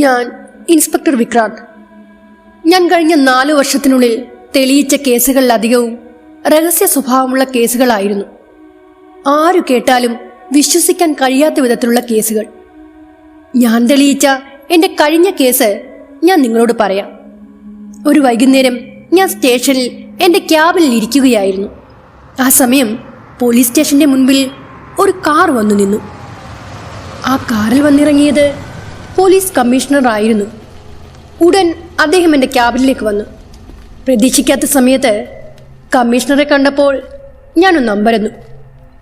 ഞാൻ ഇൻസ്പെക്ടർ വിക്രാന്ത്. ഞാൻ കഴിഞ്ഞ നാലു വർഷത്തിനുള്ളിൽ തെളിയിച്ച കേസുകളിലധികവും രഹസ്യ സ്വഭാവമുള്ള കേസുകളായിരുന്നു. ആരു കേട്ടാലും വിശ്വസിക്കാൻ കഴിയാത്ത വിധത്തിലുള്ള കേസുകൾ. ഞാൻ തെളിയിച്ച എന്റെ കഴിഞ്ഞ കേസ് ഞാൻ നിങ്ങളോട് പറയാം. ഒരു വൈകുന്നേരം ഞാൻ സ്റ്റേഷനിൽ എന്റെ ക്യാബിനിൽ ഇരിക്കുകയായിരുന്നു. ആ സമയം പോലീസ് സ്റ്റേഷന്റെ മുൻപിൽ ഒരു കാർ വന്നു നിന്നു. ആ കാറിൽ വന്നിറങ്ങിയത് പോലീസ് കമ്മീഷണർ ആയിരുന്നു ഉടൻ അദ്ദേഹം എന്റെ ക്യാബിനിലേക്ക് വന്നു. പ്രതീക്ഷിക്കാത്ത സമയത്ത് കമ്മീഷണറെ കണ്ടപ്പോൾ ഞാനൊന്ന് അമ്പരന്നു.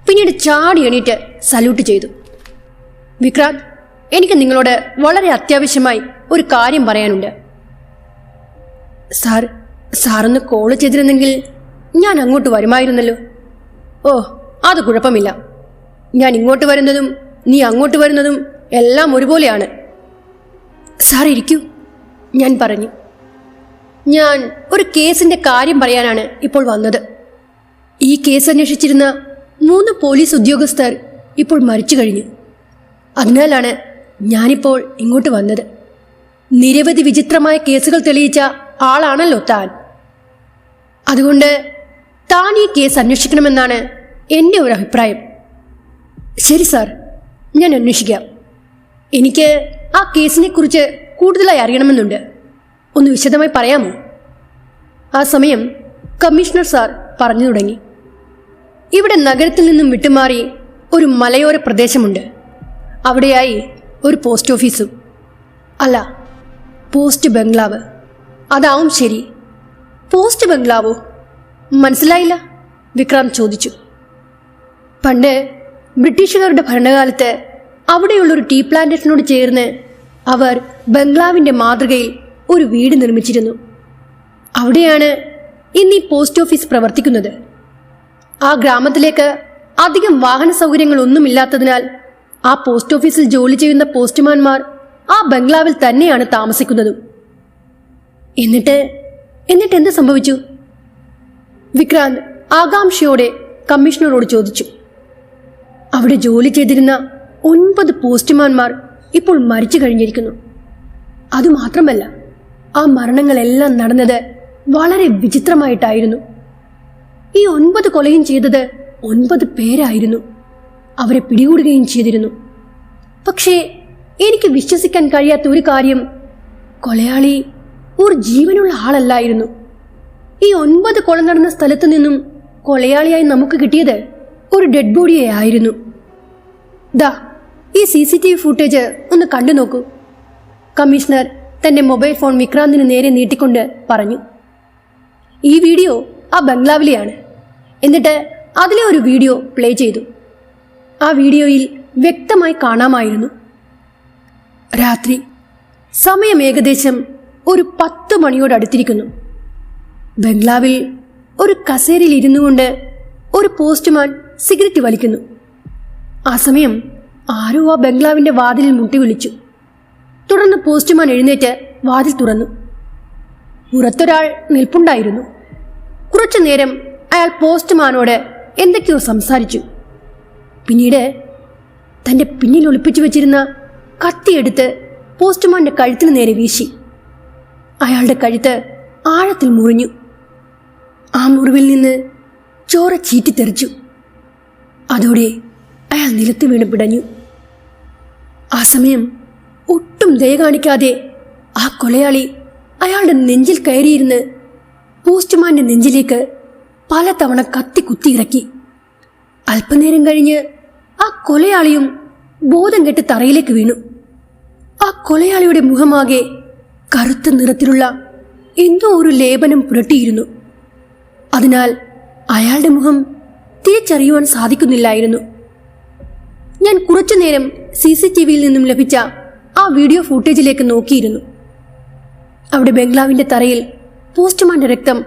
പിന്നീട് ചാടി എണീറ്റ് സല്യൂട്ട് ചെയ്തു. വിക്രാന്ത് എനിക്ക് നിങ്ങളോട് വളരെ അത്യാവശ്യമായി ഒരു കാര്യം പറയാനുണ്ട്. സാർ സാറൊന്ന് കോൾ ചെയ്തിരുന്നെങ്കിൽ ഞാൻ അങ്ങോട്ട് വരുമായിരുന്നല്ലോ. ഓ അത് കുഴപ്പമില്ല. ഞാൻ ഇങ്ങോട്ട് വരുന്നതും നീ അങ്ങോട്ട് വരുന്നതും എല്ലാം ഒരുപോലെയാണ്. സാർ ഇരിക്കൂ. ഞാൻ പറഞ്ഞു. ഞാൻ ഒരു കേസിന്റെ കാര്യം പറയാനാണ് ഇപ്പോൾ വന്നത്. ഈ കേസ് അന്വേഷിച്ചിരുന്ന മൂന്ന് പോലീസ് ഉദ്യോഗസ്ഥർ ഇപ്പോൾ മരിച്ചു കഴിഞ്ഞു. അതിനാലാണ് ഞാനിപ്പോൾ ഇങ്ങോട്ട് വന്നത്. നിരവധി വിചിത്രമായ കേസുകൾ തെളിയിച്ച ആളാണല്ലോ താൻ. അതുകൊണ്ട് താൻ ഈ കേസ് അന്വേഷിക്കണമെന്നാണ് എന്റെ ഒരു അഭിപ്രായം. ശരി സാർ ഞാൻ അന്വേഷിക്കാം. എനിക്ക് ആ കേസിനെ കുറിച്ച് കൂടുതലായി അറിയണമെന്നുണ്ട്. ഒന്ന് വിശദമായി പറയാമോ? ആ സമയം കമ്മീഷണർ സാർ പറഞ്ഞു തുടങ്ങി. ഇവിടെ നഗരത്തിൽ നിന്നും വിട്ടുമാറി ഒരു മലയോര പ്രദേശമുണ്ട്. അവിടെയായി ഒരു പോസ്റ്റ് ഓഫീസും. അല്ല പോസ്റ്റ് ബംഗ്ലാവ്. അതാവും ശരി. പോസ്റ്റ് ബംഗ്ലാവോ? മനസ്സിലായില്ല വിക്രാന്ത് ചോദിച്ചു. പണ്ട് ബ്രിട്ടീഷുകാരുടെ ഭരണകാലത്ത് അവിടെയുള്ളൊരു ടീ പ്ലാന്റേഷനോട് ചേർന്ന് അവർ ബംഗ്ലാവിന്റെ മാതൃകയിൽ ഒരു വീട് നിർമ്മിച്ചിരുന്നു. അവിടെയാണ് ഇന്ന് ഈ പോസ്റ്റ് ഓഫീസ് പ്രവർത്തിക്കുന്നത്. ആ ഗ്രാമത്തിലേക്ക് അധികം വാഹന സൗകര്യങ്ങളൊന്നുമില്ലാത്തതിനാൽ ആ പോസ്റ്റ് ഓഫീസിൽ ജോലി ചെയ്യുന്ന പോസ്റ്റ്മാൻമാർ ആ ബംഗ്ലാവിൽ തന്നെയാണ് താമസിക്കുന്നതും. എന്നിട്ട് എന്നിട്ട് എന്ത് സംഭവിച്ചു? വിക്രാന്ത് ആകാംക്ഷയോടെ കമ്മീഷണറോട് ചോദിച്ചു. അവിടെ ജോലി ചെയ്തിരുന്ന ഒൻപത് പോസ്റ്റ്മാൻമാർ ഇപ്പോൾ മരിച്ചു കഴിഞ്ഞിരിക്കുന്നു. അതുമാത്രമല്ല ആ മരണങ്ങളെല്ലാം നടന്നത് വളരെ വിചിത്രമായിട്ടായിരുന്നു. ഈ ഒൻപത് കൊലയും ചെയ്തത് ഒൻപത് പേരായിരുന്നു. അവരെ പിടികൂടുകയും ചെയ്തിരുന്നു. പക്ഷേ എനിക്ക് വിശ്വസിക്കാൻ കഴിയാത്ത ഒരു കാര്യം കൊലയാളി ഒരു ജീവനുള്ള ആളല്ലായിരുന്നു. ഈ ഒൻപത് കൊല നടന്ന സ്ഥലത്തു നിന്നും കൊലയാളിയായി നമുക്ക് കിട്ടിയത് ഒരു ഡെഡ് ബോഡിയെ ആയിരുന്നു. ദാ ഈ C C T V footage ഒന്ന് കണ്ടു നോക്കൂ. കമ്മീഷണർ തന്റെ മൊബൈൽ ഫോൺ വിക്രാന്തിന് നേരെ നീട്ടിക്കൊണ്ട് പറഞ്ഞു ഈ വീഡിയോ ആ ബംഗ്ലാവിലെയാണ്. എന്നിട്ട് അതിലെ ഒരു വീഡിയോ പ്ലേ ചെയ്തു. ആ വീഡിയോയിൽ വ്യക്തമായി കാണാമായിരുന്നു. രാത്രി സമയം ഏകദേശം ഒരു പത്ത് മണിയോട് അടുത്തിരിക്കുന്നു. ബംഗ്ലാവിൽ ഒരു കസേരയിൽ ഇരുന്നു കൊണ്ട് ഒരു പോസ്റ്റ്മാൻ സിഗരറ്റ് വലിക്കുന്നു. ആ സമയം ആരോ ആ ബംഗ്ലാവിന്റെ വാതിലിൽ മുട്ടി വിളിച്ചു. തുടർന്ന് പോസ്റ്റ്മാൻ എഴുന്നേറ്റ് വാതിൽ തുറന്നു. പുറത്തൊരാൾ നിൽപ്പുണ്ടായിരുന്നു. കുറച്ചു നേരം അയാൾ പോസ്റ്റ്മാനോട് എന്തൊക്കെയോ സംസാരിച്ചു. പിന്നീട് തന്റെ പിന്നിൽ ഒളിപ്പിച്ചു വെച്ചിരുന്ന കത്തിയെടുത്ത് പോസ്റ്റ്മാന്റെ കഴുത്തിന് നേരെ വീശി. അയാളുടെ കഴുത്ത് ആഴത്തിൽ മുറിഞ്ഞു. ആ മുറിവിൽ നിന്ന് ചോര ചീറ്റിത്തെറിച്ചു. അതോടെ അയാൾ നിലത്ത് വീണ് പിടഞ്ഞു. ആ സമയം ഒട്ടും ദയ കാണിക്കാതെ ആ കൊലയാളി അയാളുടെ നെഞ്ചിൽ കയറിയിരുന്ന് പോസ്റ്റ്മാന്റെ നെഞ്ചിലേക്ക് പലതവണ കത്തി കുത്തിയിറക്കി. അല്പനേരം കഴിഞ്ഞ് ആ കൊലയാളിയും ബോധം കെട്ട് തറയിലേക്ക് വീണു. ആ കൊലയാളിയുടെ മുഖമാകെ കറുത്ത നിറത്തിലുള്ള എന്തോ ഒരു ലേപനം പുരട്ടിയിരുന്നു. അതിനാൽ അയാളുടെ മുഖം തിരിച്ചറിയുവാൻ സാധിക്കുന്നില്ലായിരുന്നു. ഞാൻ കുറച്ചുനേരം സി സി ടി വിയിൽ നിന്നും ലഭിച്ച ആ വീഡിയോ ഫുട്ടേജിലേക്ക് നോക്കിയിരുന്നു. അവിടെ ബംഗ്ലാവിന്റെ തറയിൽ പോസ്റ്റ്മാന്റെ രക്തം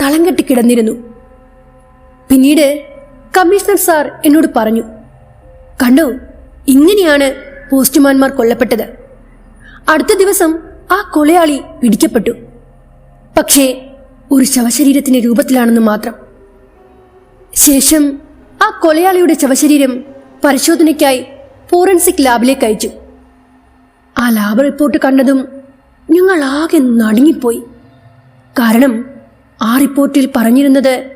തളം കെട്ടി കിടന്നിരുന്നു. പിന്നീട് കമ്മീഷണർ സാർ എന്നോട് പറഞ്ഞു കണ്ടോ ഇങ്ങനെയാണ് പോസ്റ്റ്മാൻമാർ കൊല്ലപ്പെട്ടത്. അടുത്ത ദിവസം ആ കൊലയാളി പിടിക്കപ്പെട്ടു. പക്ഷേ ഒരു ശവശരീരത്തിന്റെ രൂപത്തിലാണെന്ന് മാത്രം. ശേഷം ആ കൊലയാളിയുടെ ശവശരീരം പരിശോധനയ്ക്കായി ഫോറൻസിക് ലാബിലേക്ക് അയച്ചു. ആ ലാബ് റിപ്പോർട്ട് കണ്ടതും ഞങ്ങൾ ആകെ നടുങ്ങിപ്പോയി. കാരണം ആ റിപ്പോർട്ടിൽ പറഞ്ഞിരുന്നത്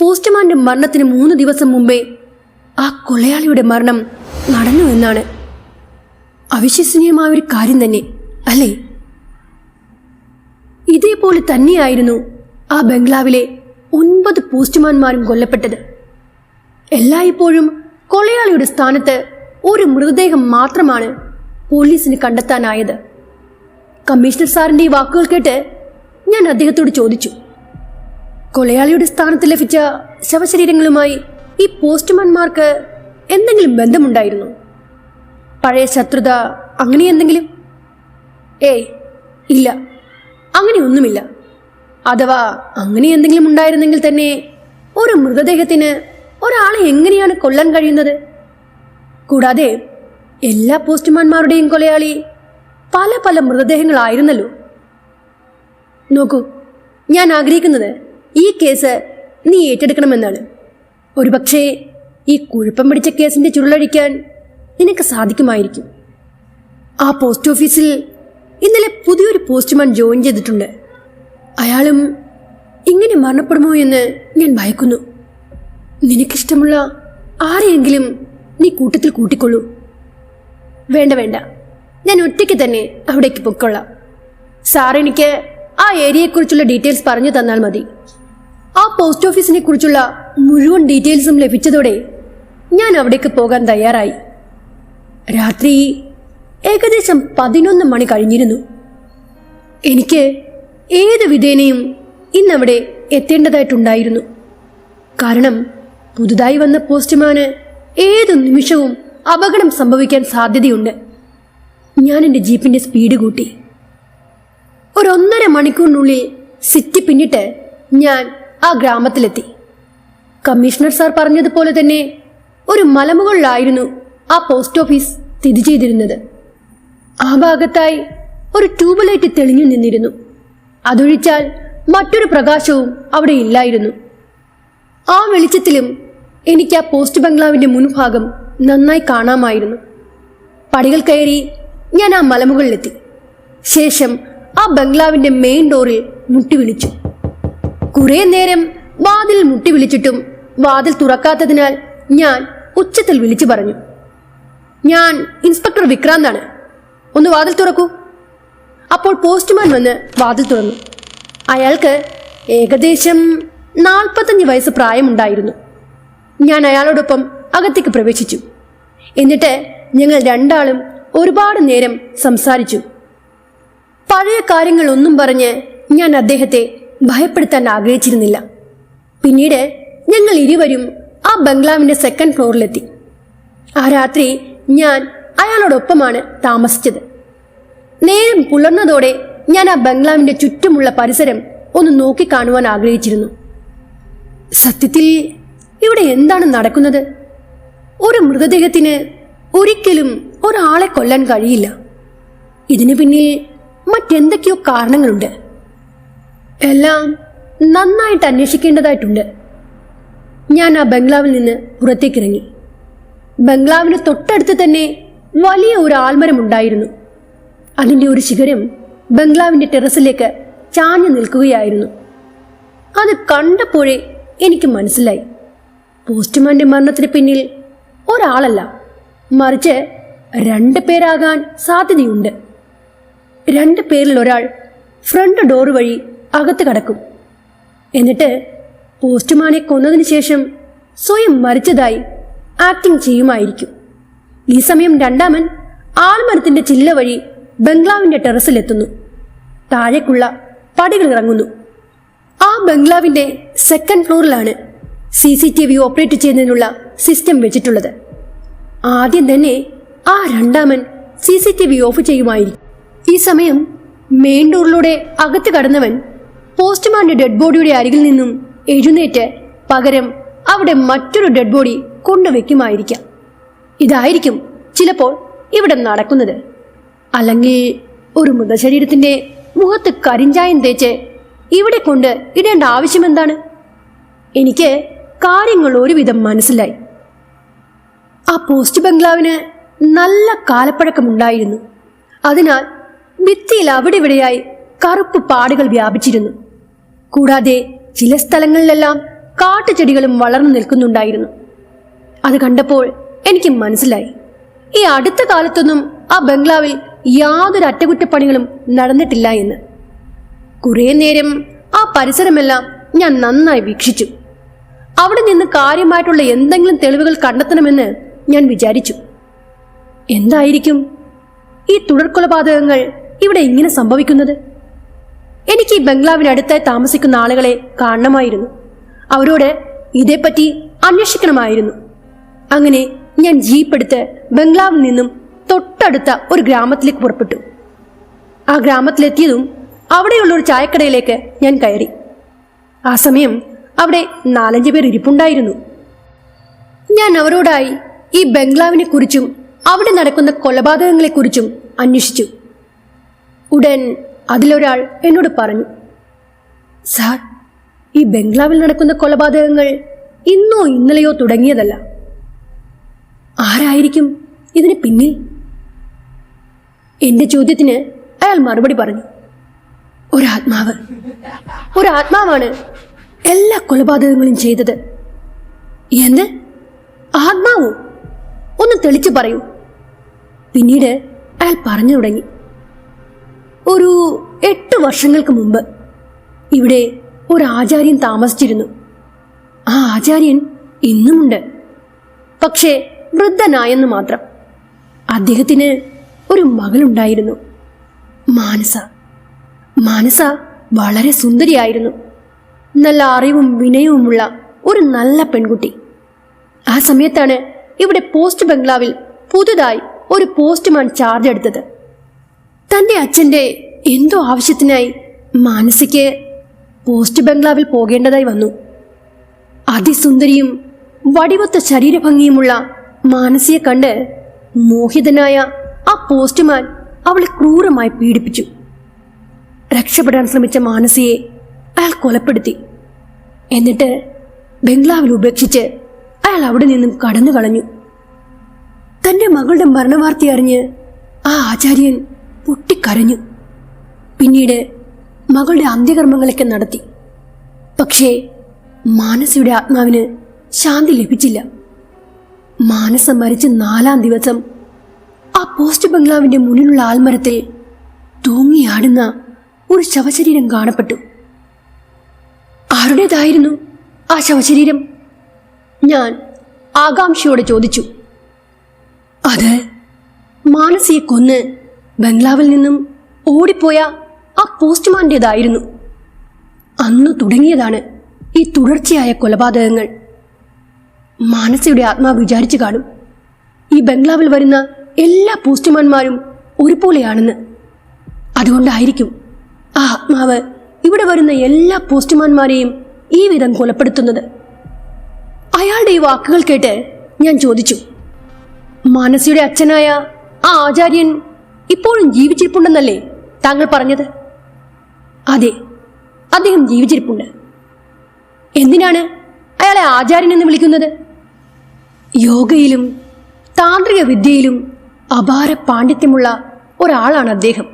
പോസ്റ്റ്മാന്റെ മരണത്തിന് മൂന്ന് ദിവസം മുമ്പേ ആ കൊലയാളിയുടെ മരണം നടന്നു എന്നാണ്. അവിശ്വസനീയമായ ഒരു കാര്യം തന്നെ അല്ലേ? ഇതേപോലെ തന്നെയായിരുന്നു ആ ബംഗ്ലാവിലെ ഒൻപത് പോസ്റ്റ്മാൻമാരും കൊല്ലപ്പെട്ടത്. എല്ലായ്പ്പോഴും കൊലയാളിയുടെ സ്ഥാനത്ത് ഒരു മൃതദേഹം മാത്രമാണ് പോലീസിന് കണ്ടെത്താനായത്. കമ്മീഷണർ സാറിന്റെ ഈ വാക്കുകൾ കേട്ട് ഞാൻ അദ്ദേഹത്തോട് ചോദിച്ചു കൊലയാളിയുടെ സ്ഥാനത്ത് ലഭിച്ച ശവശരീരങ്ങളുമായി ഈ പോസ്റ്റ്മാൻമാർക്ക് എന്തെങ്കിലും ബന്ധമുണ്ടായിരുന്നു? പഴയ ശത്രുത അങ്ങനെ എന്തെങ്കിലും? ഏയ് ഇല്ല അങ്ങനെയൊന്നുമില്ല അഥവാ അങ്ങനെ എന്തെങ്കിലും ഉണ്ടായിരുന്നെങ്കിൽ തന്നെ ഒരു മൃതദേഹത്തിന് ഒരാളെ എങ്ങനെയാണ് കൊല്ലാൻ കഴിയുന്നത്? കൂടാതെ എല്ലാ പോസ്റ്റ്മാൻമാരുടെയും കൊലയാളി പല പല മൃതദേഹങ്ങളായിരുന്നല്ലോ. നോക്കൂ ഞാൻ ആഗ്രഹിക്കുന്നത് ഈ കേസ് നീ ഏറ്റെടുക്കണമെന്നാണ്. ഒരുപക്ഷേ ഈ കുഴപ്പം പിടിച്ച കേസിന്റെ ചുരുളഴിക്കാൻ നിനക്ക് സാധിക്കുമായിരിക്കും. ആ പോസ്റ്റ് ഓഫീസിൽ ഇന്നലെ പുതിയൊരു പോസ്റ്റ്മാൻ ജോയിൻ ചെയ്തിട്ടുണ്ട്. അയാളും ഇങ്ങനെ മരണപ്പെടുമോ എന്ന് ഞാൻ ഭയക്കുന്നു. നിനക്കിഷ്ടമുള്ള ആരെയെങ്കിലും നീ കൂട്ടത്തിൽ കൂട്ടിക്കൊള്ളൂ. വേണ്ട വേണ്ട. ഞാൻ ഒറ്റയ്ക്ക് തന്നെ അവിടേക്ക് പൊക്കൊള്ളാം സാർ എനിക്ക് ആ ഏരിയയെക്കുറിച്ചുള്ള ഡീറ്റെയിൽസ് പറഞ്ഞു തന്നാൽ മതി. ആ പോസ്റ്റ് ഓഫീസിനെ കുറിച്ചുള്ള മുഴുവൻ ഡീറ്റെയിൽസും ലഭിച്ചതോടെ ഞാൻ അവിടേക്ക് പോകാൻ തയ്യാറായി. രാത്രി ഏകദേശം പതിനൊന്ന് മണി കഴിഞ്ഞിരുന്നു. എനിക്ക് ഏത് വിധേനയും ഇന്നവിടെ എത്തേണ്ടതായിട്ടുണ്ടായിരുന്നു. കാരണം പുതുതായി വന്ന പോസ്റ്റ്മാന് ഏത് നിമിഷവും അപകടം സംഭവിക്കാൻ സാധ്യതയുണ്ട്. ഞാൻ എന്റെ ജീപ്പിന്റെ സ്പീഡ് കൂട്ടി. ഒരൊന്നര മണിക്കൂറിനുള്ളിൽ സിറ്റി പിന്നിട്ട് ഞാൻ ആ ഗ്രാമത്തിലെത്തി. കമ്മീഷണർ സാർ പറഞ്ഞതുപോലെ തന്നെ ഒരു മലമുകളിലായിരുന്നു ആ പോസ്റ്റ് ഓഫീസ് സ്ഥിതി ചെയ്തിരുന്നത്. ആ ഭാഗത്തായി ഒരു ട്യൂബ് ലൈറ്റ് തെളിഞ്ഞു നിന്നിരുന്നു. അതൊഴിച്ചാൽ മറ്റൊരു പ്രകാശവും അവിടെ ഇല്ലായിരുന്നു. ആ വെളിച്ചത്തിലും എനിക്ക് ആ പോസ്റ്റ് ബംഗ്ലാവിന്റെ മുൻഭാഗം നന്നായി കാണാമായിരുന്നു. പടികൾ കയറി ഞാൻ ആ മലമുകളിലെത്തി. ശേഷം ആ ബംഗ്ലാവിന്റെ മെയിൻ ഡോറിൽ മുട്ടി വിളിച്ചു. കുറെ നേരം വാതിൽ മുട്ടി വിളിച്ചിട്ടും വാതിൽ തുറക്കാത്തതിനാൽ ഞാൻ ഉച്ചത്തിൽ വിളിച്ചു പറഞ്ഞു. ഞാൻ ഇൻസ്പെക്ടർ വിക്രാന്താണ് ഒന്ന് വാതിൽ തുറക്കൂ. അപ്പോൾ പോസ്റ്റ്മാൻ വന്ന് വാതിൽ തുറന്നു. അയാൾക്ക് ഏകദേശം നാൽപ്പത്തഞ്ച് വയസ്സ് പ്രായമുണ്ടായിരുന്നു. ഞാൻ അയാളോടൊപ്പം അകത്തേക്ക് പ്രവേശിച്ചു. എന്നിട്ട് ഞങ്ങൾ രണ്ടാളും ഒരുപാട് നേരം സംസാരിച്ചു. പഴയ കാര്യങ്ങൾ ഒന്നും പറഞ്ഞ് ഞാൻ അദ്ദേഹത്തെ ഭയപ്പെടുത്താൻ ആഗ്രഹിച്ചിരുന്നില്ല. പിന്നീട് ഞങ്ങൾ ഇരുവരും ആ ബംഗ്ലാവിന്റെ സെക്കൻഡ് ഫ്ലോറിലെത്തി ആ രാത്രി ഞാൻ അയാളോടൊപ്പമാണ് താമസിച്ചത്. നേരം പുലർന്നതോടെ ഞാൻ ആ ബംഗ്ലാവിന്റെ ചുറ്റുമുള്ള പരിസരം ഒന്ന് നോക്കിക്കാണുവാൻ ആഗ്രഹിച്ചിരുന്നു. സത്യത്തിൽ ഇവിടെ എന്താണ് നടക്കുന്നത്? ഒരു മൃതദേഹത്തിന് ഒരിക്കലും ഒരാളെ കൊല്ലാൻ കഴിയില്ല. ഇതിനു പിന്നിൽ മറ്റെന്തൊക്കെയോ കാരണങ്ങളുണ്ട്. എല്ലാം നന്നായിട്ട് അന്വേഷിക്കേണ്ടതായിട്ടുണ്ട്. ഞാൻ ആ ബംഗ്ലാവിൽ നിന്ന് പുറത്തേക്കിറങ്ങി. ബംഗ്ലാവിന് തൊട്ടടുത്ത് തന്നെ വലിയ ഒരു ആൽമരം ഉണ്ടായിരുന്നു. അതിന്റെ ഒരു ശിഖരം ബംഗ്ലാവിന്റെ ടെറസിലേക്ക് ചാഞ്ഞു നിൽക്കുകയായിരുന്നു. അത് കണ്ടപ്പോഴേ എനിക്ക് മനസ്സിലായി. പോസ്റ്റ്മാന്റെ മരണത്തിന് പിന്നിൽ ഒരാളല്ല. മറിച്ച് രണ്ട് പേരാകാൻ സാധ്യതയുണ്ട്. രണ്ട് പേരിൽ ഒരാൾ ഫ്രണ്ട് ഡോർ വഴി അകത്ത് കടക്കും. എന്നിട്ട് പോസ്റ്റ്മാനെ കൊന്നതിന് ശേഷം സ്വയം മരിച്ചതായി ആക്ടിംഗ് ചെയ്യുമായിരിക്കും. ഈ സമയം രണ്ടാമൻ ആൾമരത്തിന്റെ ചില്ല വഴി ബംഗ്ലാവിന്റെ ടെറസിലെത്തുന്നു. താഴേക്കുള്ള പടികൾ ഇറങ്ങുന്നു ആ ബംഗ്ലാവിന്റെ second ഫ്ലോറിലാണ് C C T V operate ചെയ്യുന്നതിനുള്ള സിസ്റ്റം വെച്ചിട്ടുള്ളത്. ആദ്യം തന്നെ ആ രണ്ടാമൻ C C T V off ചെയ്യുമായിരിക്കും. ഈ സമയം മെയിൻ ഡോറിലൂടെ അകത്ത് കടന്നവൻ പോസ്റ്റ്മാന്റെ ഡെഡ് ബോഡിയുടെ അരികിൽ നിന്നും എഴുന്നേറ്റ് പകരം അവിടെ മറ്റൊരു ഡെഡ് ബോഡി കൊണ്ടുവയ്ക്കുമായിരിക്കാം ഇതായിരിക്കും ചിലപ്പോൾ ഇവിടെ നടക്കുന്നത്. അല്ലെങ്കിൽ ഒരു മൃതശരീരത്തിന്റെ മുഖത്ത് കരിഞ്ചായം തേച്ച് ഇവിടെ കൊണ്ട് ഇടേണ്ട ആവശ്യം എന്താണ്? എനിക്ക് കാര്യങ്ങൾ ഒരുവിധം മനസ്സിലായി. ആ പോസ്റ്റ് ബംഗ്ലാവിന് നല്ല കാലപ്പഴക്കമുണ്ടായിരുന്നു. അതിനാൽ ഭിത്തിയിൽ അവിടെവിടെയായി കറുപ്പ് പാടുകൾ വ്യാപിച്ചിരുന്നു. കൂടാതെ ചില സ്ഥലങ്ങളിലെല്ലാം കാട്ടുചെടികളും വളർന്നു നിൽക്കുന്നുണ്ടായിരുന്നു. അത് കണ്ടപ്പോൾ എനിക്ക് മനസ്സിലായി. ഈ അടുത്ത കാലത്തൊന്നും ആ ബംഗ്ലാവിൽ യാതൊരു അറ്റകുറ്റപ്പണികളും നടന്നിട്ടില്ല എന്ന്. കുറേ നേരം ആ പരിസരമെല്ലാം ഞാൻ നന്നായി വീക്ഷിച്ചു. അവിടെ നിന്ന് കാര്യമായിട്ടുള്ള എന്തെങ്കിലും തെളിവുകൾ കണ്ടെത്തണമെന്ന് ഞാൻ വിചാരിച്ചു. എന്തായിരിക്കും ഈ തുടർക്കൊലപാതകങ്ങൾ ഇവിടെ ഇങ്ങനെ സംഭവിക്കുന്നത്? എനിക്ക് ഈ ബംഗ്ലാവിനടുത്തായി താമസിക്കുന്ന ആളുകളെ കാണണമായിരുന്നു. അവരോട് ഇതേപ്പറ്റി അന്വേഷിക്കണമായിരുന്നു. അങ്ങനെ ഞാൻ ജീപ്പ് എടുത്ത് ബംഗ്ലാവിൽ നിന്നും തൊട്ടടുത്ത ഒരു ഗ്രാമത്തിലേക്ക് പുറപ്പെട്ടു. ആ ഗ്രാമത്തിലെത്തിയതും അവിടെയുള്ള ഒരു ചായക്കടയിലേക്ക് ഞാൻ കയറി. ആ സമയം അവിടെ നാലഞ്ച് പേർ ഇരിപ്പുണ്ടായിരുന്നു. ഞാൻ അവരോടായി ഈ ബംഗ്ലാവിനെ കുറിച്ചും അവിടെ നടക്കുന്ന കൊലപാതകങ്ങളെക്കുറിച്ചും അന്വേഷിച്ചു. ഉടൻ അതിലൊരാൾ എന്നോട് പറഞ്ഞു സാർ ഈ ബംഗ്ലാവിൽ നടക്കുന്ന കൊലപാതകങ്ങൾ ഇന്നോ ഇന്നലെയോ തുടങ്ങിയതല്ല. ആരായിരിക്കും ഇതിന് പിന്നിൽ? എന്റെ ചോദ്യത്തിന് അയാൾ മറുപടി പറഞ്ഞു ഒരാത്മാവ്. ഒരാത്മാവാണ് എല്ലാ കൊലപാതകങ്ങളും ചെയ്തത്. എന്ത്? ആത്മാവോ? ഒന്ന് തെളിച്ചു പറയൂ. പിന്നീട് അയാൾ പറഞ്ഞു തുടങ്ങി. ഒരു എട്ട് വർഷങ്ങൾക്ക് മുമ്പ് ഇവിടെ ഒരു ആചാര്യൻ താമസിച്ചിരുന്നു. ആ ആചാര്യൻ ഇന്നുമുണ്ട്. പക്ഷേ വൃദ്ധനായെന്ന് മാത്രം. അദ്ദേഹത്തിന് ഒരു മകളുണ്ടായിരുന്നു. മാനസ. മാനസ വളരെ സുന്ദരിയായിരുന്നു. നല്ല അറിവും വിനയവുമുള്ള ഒരു നല്ല പെൺകുട്ടി. ആ സമയത്താണ് ഇവിടെ പോസ്റ്റ് ബംഗ്ലാവിൽ പുതുതായി ഒരു പോസ്റ്റ്മാൻ ചാർജ് എടുത്തത്. തന്റെ അച്ഛന്റെ എന്തോ ആവശ്യത്തിനായി മാനസിക്ക് പോസ്റ്റ് ബംഗ്ലാവിൽ പോകേണ്ടതായി വന്നു. അതിസുന്ദരിയും വടിവത്ത ശരീരഭംഗിയുമുള്ള മാനസിയെ കണ്ട് മോഹിതനായ ആ പോസ്റ്റ്മാൻ അവളെ ക്രൂരമായി പീഡിപ്പിച്ചു. രക്ഷപ്പെടാൻ ശ്രമിച്ച മാനസിയെ അയാൾ കൊലപ്പെടുത്തി. എന്നിട്ട് ബംഗ്ലാവിൽ ഉപേക്ഷിച്ച് അയാൾ അവിടെ നിന്നും കടന്നു കളഞ്ഞു. തന്റെ മകളുടെ മരണവാർത്ത അറിഞ്ഞ് ആ ആചാര്യൻ പൊട്ടിക്കരഞ്ഞു. പിന്നീട് മകളുടെ അന്ത്യകർമ്മങ്ങളൊക്കെ നടത്തി. പക്ഷേ മാനസിയുടെ ആത്മാവിന് ശാന്തി ലഭിച്ചില്ല. മാനസ മരിച്ച് നാലാം ദിവസം ആ പോസ്റ്റ് ബംഗ്ലാവിന്റെ മുന്നിലുള്ള ആൽമരത്തിൽ തൂങ്ങിയാടുന്ന ഒരു ശവശരീരം കാണപ്പെട്ടു. ആരുടേതായിരുന്നു ആ ശവശരീരം? ഞാൻ ആകാംക്ഷയോടെ ചോദിച്ചു. അത് മാനസിയെ കൊന്ന് ബംഗ്ലാവിൽ നിന്നും ഓടിപ്പോയ ആ പോസ്റ്റ്മാന്റേതായിരുന്നു. അന്ന് തുടങ്ങിയതാണ് ഈ തുടർച്ചയായ കൊലപാതകങ്ങൾ. മാനസിയുടെ ആത്മാവ് വിചാരിച്ചു കാണും. ഈ ബംഗ്ലാവിൽ വരുന്ന എല്ലാ പോസ്റ്റ്മാൻമാരും ഒരുപോലെയാണെന്ന്. അതുകൊണ്ടായിരിക്കും ആത്മാവ് ഇവിടെ വരുന്ന എല്ലാ പോസ്റ്റ്മാൻമാരെയും ഈ വിധം കൊലപ്പെടുത്തുന്നത്. അയാളുടെ ഈ വാക്കുകൾ കേട്ട് ഞാൻ ചോദിച്ചു മാനസിയുടെ അച്ഛനായ ആ ആചാര്യൻ ഇപ്പോഴും ജീവിച്ചിരിപ്പുണ്ടെന്നല്ലേ താങ്കൾ പറഞ്ഞത്? അതെ അദ്ദേഹം ജീവിച്ചിരിപ്പുണ്ട്. എന്തിനാണ് അയാളെ ആചാര്യൻ എന്ന് വിളിക്കുന്നത്? യോഗയിലും താന്ത്രിക വിദ്യയിലും അപാര പാണ്ഡിത്യമുള്ള ഒരാളാണ് അദ്ദേഹം.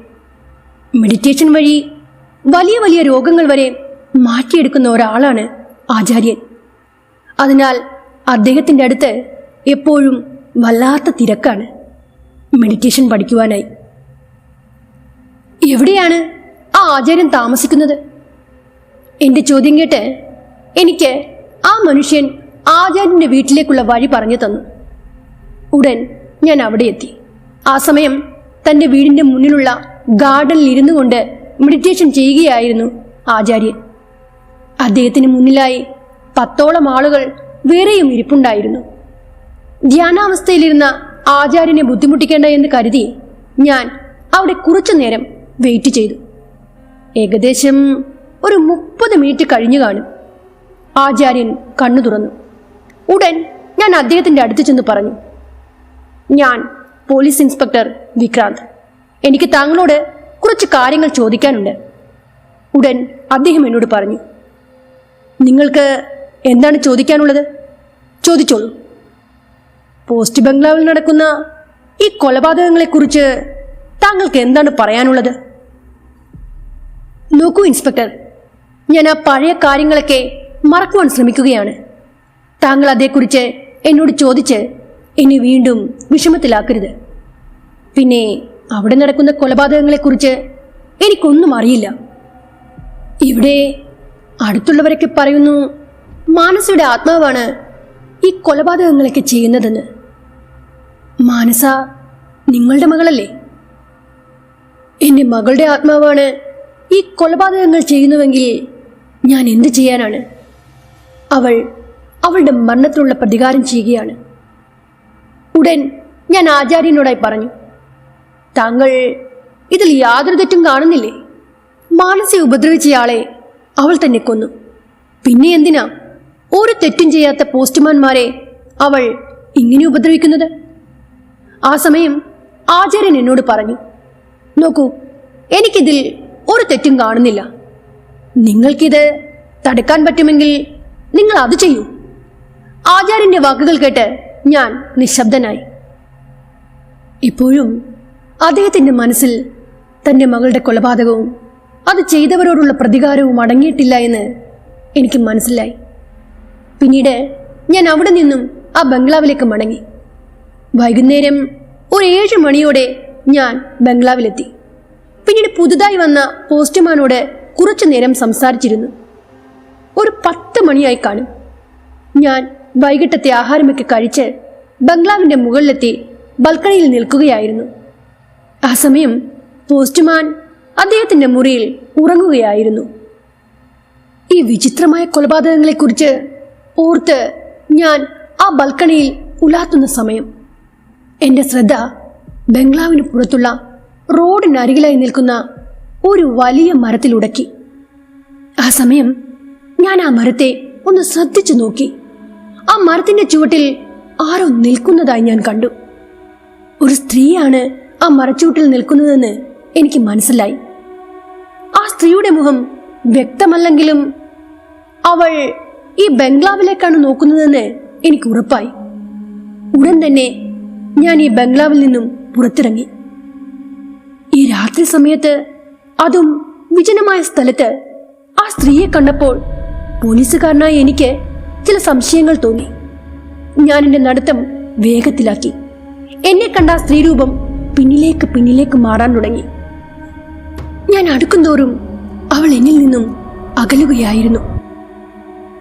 മെഡിറ്റേഷൻ വഴി വലിയ വലിയ രോഗങ്ങൾ വരെ മാറ്റിയെടുക്കുന്ന ഒരാളാണ് ആചാര്യൻ. അതിനാൽ അദ്ദേഹത്തിന്റെ അടുത്ത് എപ്പോഴും വല്ലാത്ത തിരക്കാണ് മെഡിറ്റേഷൻ പഠിക്കുവാനായി. എവിടെയാണ് ആ ആചാര്യൻ താമസിക്കുന്നത്? എന്റെ ചോദ്യം കേട്ട് എനിക്ക് ആ മനുഷ്യൻ ആചാര്യന്റെ വീട്ടിലേക്കുള്ള വഴി പറഞ്ഞു തന്നു. ഉടൻ ഞാൻ അവിടെ എത്തി. ആ സമയം തന്റെ വീടിന്റെ മുന്നിലുള്ള ഗാർഡനിൽ ഇരുന്നു കൊണ്ട് മെഡിറ്റേഷൻ ചെയ്യുകയായിരുന്നു ആചാര്യൻ. അദ്ദേഹത്തിന് മുന്നിലായി പത്തോളം ആളുകൾ വേറെയും ഇരിപ്പുണ്ടായിരുന്നു. ധ്യാനാവസ്ഥയിലിരുന്ന ആചാര്യനെ ബുദ്ധിമുട്ടിക്കേണ്ട എന്ന് കരുതി ഞാൻ അവിടെ കുറച്ചു നേരം വെയിറ്റ് ചെയ്തു. ഏകദേശം ഒരു മുപ്പത് മിനിറ്റ് കഴിഞ്ഞു കാണും. ആചാര്യൻ കണ്ണു തുറന്നു. ഉടൻ ഞാൻ അദ്ദേഹത്തിന്റെ അടുത്ത് ചെന്ന് പറഞ്ഞു ഞാൻ പോലീസ് ഇൻസ്പെക്ടർ വിക്രാന്ത്. എനിക്ക് താങ്കളോട് കുറച്ച് കാര്യങ്ങൾ ചോദിക്കാനുണ്ട്. ഉടൻ അദ്ദേഹം എന്നോട് പറഞ്ഞു നിങ്ങൾക്ക് എന്താണ് ചോദിക്കാനുള്ളത്? ചോദിച്ചോളൂ. പോസ്റ്റ് ബംഗ്ലാവിൽ നടക്കുന്ന ഈ കൊലപാതകങ്ങളെക്കുറിച്ച് താങ്കൾക്ക് എന്താണ് പറയാനുള്ളത്? നോക്കൂ ഇൻസ്പെക്ടർ. ഞാൻ ആ പഴയ കാര്യങ്ങളൊക്കെ മറക്കുവാൻ ശ്രമിക്കുകയാണ്. താങ്കൾ അതേക്കുറിച്ച് എന്നോട് ചോദിച്ച് എന്നെ വീണ്ടും വിഷമത്തിലാക്കരുത്. പിന്നെ അവിടെ നടക്കുന്ന കൊലപാതകങ്ങളെക്കുറിച്ച് എനിക്കൊന്നും അറിയില്ല. ഇവിടെ അടുത്തുള്ളവരൊക്കെ പറയുന്നു മാനസയുടെ ആത്മാവാണ് ഈ കൊലപാതകങ്ങളൊക്കെ ചെയ്യുന്നതെന്ന്. മാനസ നിങ്ങളുടെ മകളല്ലേ? എന്റെ മകളുടെ ആത്മാവാണ് ഈ കൊലപാതകങ്ങൾ ചെയ്യുന്നുവെങ്കിൽ ഞാൻ എന്ത് ചെയ്യാനാണ്? അവൾ അവളുടെ മരണത്തിനുള്ള പ്രതികാരം ചെയ്യുകയാണ്. ഉടൻ ഞാൻ ആചാര്യനോടായി പറഞ്ഞു. താങ്കൾ ഇതിൽ യാതൊരു തെറ്റും കാണുന്നില്ലേ? മാനസെ ഉപദ്രവിച്ചയാളെ അവൾ തന്നെ കൊന്നു. പിന്നെ എന്തിനാ ഒരു തെറ്റും ചെയ്യാത്ത പോസ്റ്റ്മാൻമാരെ അവൾ ഇങ്ങനെ ഉപദ്രവിക്കുന്നത്? ആ സമയം ആചാര്യൻ എന്നോട് പറഞ്ഞു നോക്കൂ എനിക്കിതിൽ ഒരു തെറ്റും കാണുന്നില്ല. നിങ്ങൾക്കിത് തടുക്കാൻ പറ്റുമെങ്കിൽ നിങ്ങൾ അത് ചെയ്യൂ. ആചാര്യന്റെ വാക്കുകൾ കേട്ട് ഞാൻ നിശബ്ദനായി. ഇപ്പോഴും അദ്ദേഹത്തിന്റെ മനസ്സിൽ തന്റെ മകളുടെ കൊലപാതകവും അത് ചെയ്തവരോടുള്ള പ്രതികാരവും അടങ്ങിയിട്ടില്ല എന്ന് എനിക്ക് മനസ്സിലായി. പിന്നീട് ഞാൻ അവിടെ നിന്നും ആ ബംഗ്ലാവിലേക്ക് മടങ്ങി. വൈകുന്നേരം ഒരു ഏഴ് മണിയോടെ ഞാൻ ബംഗ്ലാവിലെത്തി. പിന്നീട് പുതുതായി വന്ന പോസ്റ്റ്മാനോട് കുറച്ചു നേരം സംസാരിച്ചിരുന്നു. ഒരു പത്ത് മണിയായി കാണും. ഞാൻ വൈകിട്ടത്തെ ആഹാരമൊക്കെ കഴിച്ച് ബംഗ്ലാവിന്റെ മുകളിലെത്തി ബൽക്കണിയിൽ നിൽക്കുകയായിരുന്നു. ആ സമയം പോസ്റ്റ്മാൻ അദ്ദേഹത്തിന്റെ മുറിയിൽ ഉറങ്ങുകയായിരുന്നു. ഈ വിചിത്രമായ കൊലപാതകങ്ങളെക്കുറിച്ച് ഓർത്ത് ഞാൻ ആ ബൽക്കണിയിൽ ഉലാത്തുന്ന സമയം. എന്റെ ശ്രദ്ധ ബംഗ്ലാവിന് പുറത്തുള്ള റോഡിനരികിലായി നിൽക്കുന്ന ഒരു വലിയ മരത്തിലുടക്കി ആ സമയം ഞാൻ ആ മരത്തെ ഒന്ന് ശ്രദ്ധിച്ചു നോക്കി. ആ മരത്തിന്റെ ചുവട്ടിൽ ആരോ നിൽക്കുന്നതായി ഞാൻ കണ്ടു. ഒരു സ്ത്രീയാണ് ആ മരച്ചൂട്ടിൽ നിൽക്കുന്നതെന്ന് എനിക്ക് മനസ്സിലായി. ആ സ്ത്രീയുടെ മുഖം വ്യക്തമല്ലെങ്കിലും അവൾ ഈ ബംഗ്ലാവിലേക്കാണ് നോക്കുന്നതെന്ന് എനിക്ക് ഉറപ്പായി. ഉടൻ തന്നെ ഞാൻ ഈ ബംഗ്ലാവിൽ നിന്നും പുറത്തിറങ്ങി. ഈ രാത്രി സമയത്ത് അതും വിജനമായ സ്ഥലത്ത് ആ സ്ത്രീയെ കണ്ടപ്പോൾ പോലീസുകാരനായ എനിക്ക് ചില സംശയങ്ങൾ തോന്നി. ഞാൻ എന്റെ നടത്തം വേഗത്തിലാക്കി. എന്നെ കണ്ട ആ സ്ത്രീരൂപം പിന്നിലേക്ക് പിന്നിലേക്ക് മാറാൻ തുടങ്ങി. ഞാൻ അടുക്കുംതോറും അവൾ എന്നിൽ നിന്നും അകലുകയായിരുന്നു.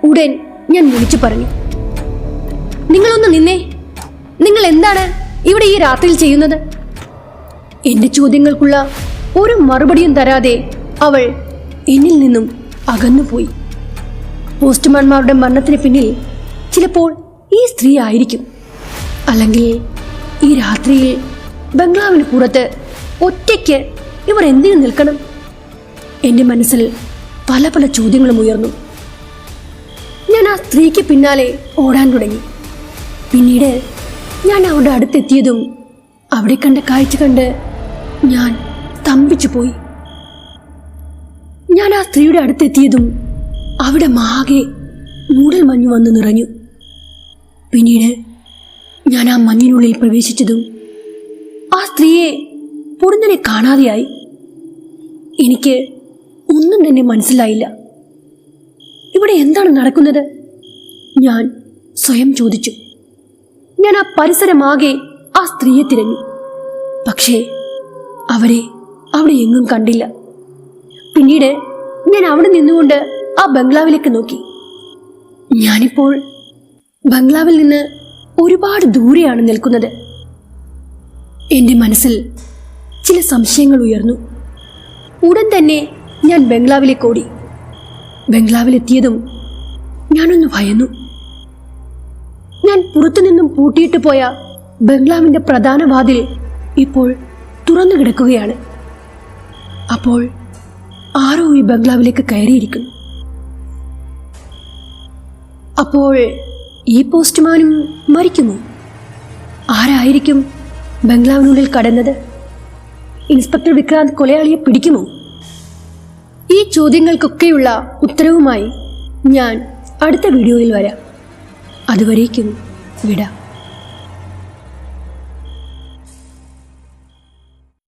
ഉടൻ ഞാൻ വിളിച്ചു പറഞ്ഞു. നിങ്ങളൊന്ന് നിന്നേ. നിങ്ങൾ എന്താണ് ഇവിടെ ഈ രാത്രിയിൽ ചെയ്യുന്നത്? എന്റെ ചോദ്യങ്ങൾക്കുള്ള ഒരു മറുപടിയും തരാതെ അവൾ എന്നിൽ നിന്നും അകന്നുപോയി. പോസ്റ്റ്മാൻമാരുടെ മരണത്തിന് പിന്നിൽ ചിലപ്പോൾ ഈ സ്ത്രീ ആയിരിക്കും. അല്ലെങ്കിൽ ഈ രാത്രിയിൽ ബംഗ്ലാവിന് പുറത്ത് ഒറ്റയ്ക്ക് ഇവർ എന്തിനു നിൽക്കണം? എന്റെ മനസ്സിൽ പല പല ചോദ്യങ്ങളും ഉയർന്നു. ഞാൻ ആ സ്ത്രീക്ക് പിന്നാലെ ഓടാൻ തുടങ്ങി. പിന്നീട് ഞാൻ അവിടെ അടുത്തെത്തിയതും അവിടെ കണ്ട കാഴ്ച കണ്ട് ഞാൻ സ്തംഭിച്ചു പോയി. ഞാൻ ആ സ്ത്രീയുടെ അടുത്തെത്തിയതും അവിടെ മാകെ മൂടൽ മഞ്ഞ് വന്ന് നിറഞ്ഞു. പിന്നീട് ഞാൻ ആ മഞ്ഞിനുള്ളിൽ പ്രവേശിച്ചതും സ്ത്രീയെ പൊടുന്നനെ കാണാതെയായി. എനിക്ക് ഒന്നും തന്നെ മനസ്സിലായില്ല. ഇവിടെ എന്താണ് നടക്കുന്നത്? ഞാൻ സ്വയം ചോദിച്ചു. ഞാൻ ആ പരിസരമാകെ ആ സ്ത്രീയെ തിരഞ്ഞു. പക്ഷേ അവരെ അവിടെ എങ്ങും കണ്ടില്ല. പിന്നീട് ഞാൻ അവിടെ നിന്നുകൊണ്ട് ആ ബംഗ്ലാവിലേക്ക് നോക്കി. ഞാനിപ്പോൾ ബംഗ്ലാവിൽ നിന്ന് ഒരുപാട് ദൂരെയാണ് നിൽക്കുന്നത്. എന്റെ മനസ്സിൽ ചില സംശയങ്ങൾ ഉയർന്നു. ഉടൻ തന്നെ ഞാൻ ബംഗ്ലാവിലേക്ക് ഓടി ബംഗ്ലാവിലെത്തിയതും ഞാനൊന്ന് ഭയന്നു. ഞാൻ പുറത്തുനിന്നും പൂട്ടിയിട്ട് പോയ ബംഗ്ലാവിന്റെ പ്രധാന വാതിൽ ഇപ്പോൾ തുറന്നു കിടക്കുകയാണ്. അപ്പോൾ ആരോ ഈ ബംഗ്ലാവിലേക്ക് കയറിയിരിക്കുന്നു. അപ്പോൾ ഈ പോസ്റ്റ്മാനും മരിക്കുമോ ആരായിരിക്കും ബംഗ്ലാവിനുള്ളിൽ കടന്നത് ഇൻസ്പെക്ടർ വിക്രാന്ത് കൊലയാളിയെ പിടിക്കുമോ? ഈ ചോദ്യങ്ങൾക്കൊക്കെയുള്ള ഉത്തരവുമായി ഞാൻ അടുത്ത വീഡിയോയിൽ വരാം. അതുവരേക്കും വിടാം.